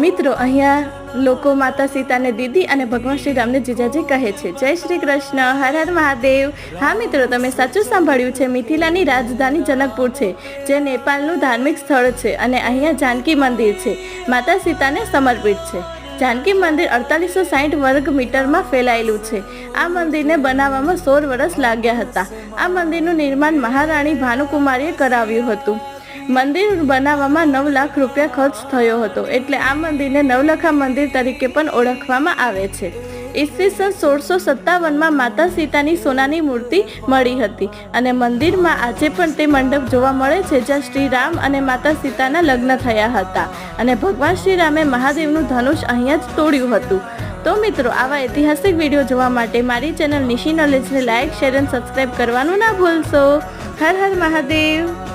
મિત્રો, અહીંયા લોકો માતા સીતાને દીદી અને ભગવાન શ્રી રામને જીજાજી કહે છે. જય શ્રી કૃષ્ણ, હર હર મહાદેવ. હા મિત્રો, તમે સાચું સાંભળ્યું છે, મિથિલાની રાજધાની જનકપુર છે, જે નેપાળનું ધાર્મિક સ્થળ છે અને અહીંયા જાનકી મંદિર છે. માતા સીતાને સમર્પિત છે. જાનકી મંદિર અડતાલીસો સાઠ વર્ગ મીટરમાં ફેલાયેલું છે. આ મંદિરને બનાવવામાં સોળ વર્ષ લાગ્યા હતા. આ મંદિરનું નિર્માણ મહારાણી ભાનુકુમારીએ કરાવ્યું હતું. મંદિર બનાવવામાં નવ લાખ રૂપિયા ખર્ચ થયો હતો એટલે આ મંદિરને નવલખા મંદિર તરીકે પણ ઓળખવામાં આવે છે. ઈસવીસન સોળસો સત્તાવનમાં માતા સીતાની સોનાની મૂર્તિ મળી હતી અને મંદિરમાં આજે પણ તે મંડપ જોવા મળે છે જ્યાં શ્રી રામ અને માતા સીતાના લગ્ન થયા હતા અને ભગવાન શ્રી રામે મહાદેવનું ધનુષ અહીંયા જ તોડ્યું હતું. તો મિત્રો, આવા ઐતિહાસિક વીડિયો જોવા માટે મારી ચેનલ નિશી નોલેજને લાઇક શેર અને સબસ્ક્રાઈબ કરવાનું ના ભૂલશો. હર હર મહાદેવ.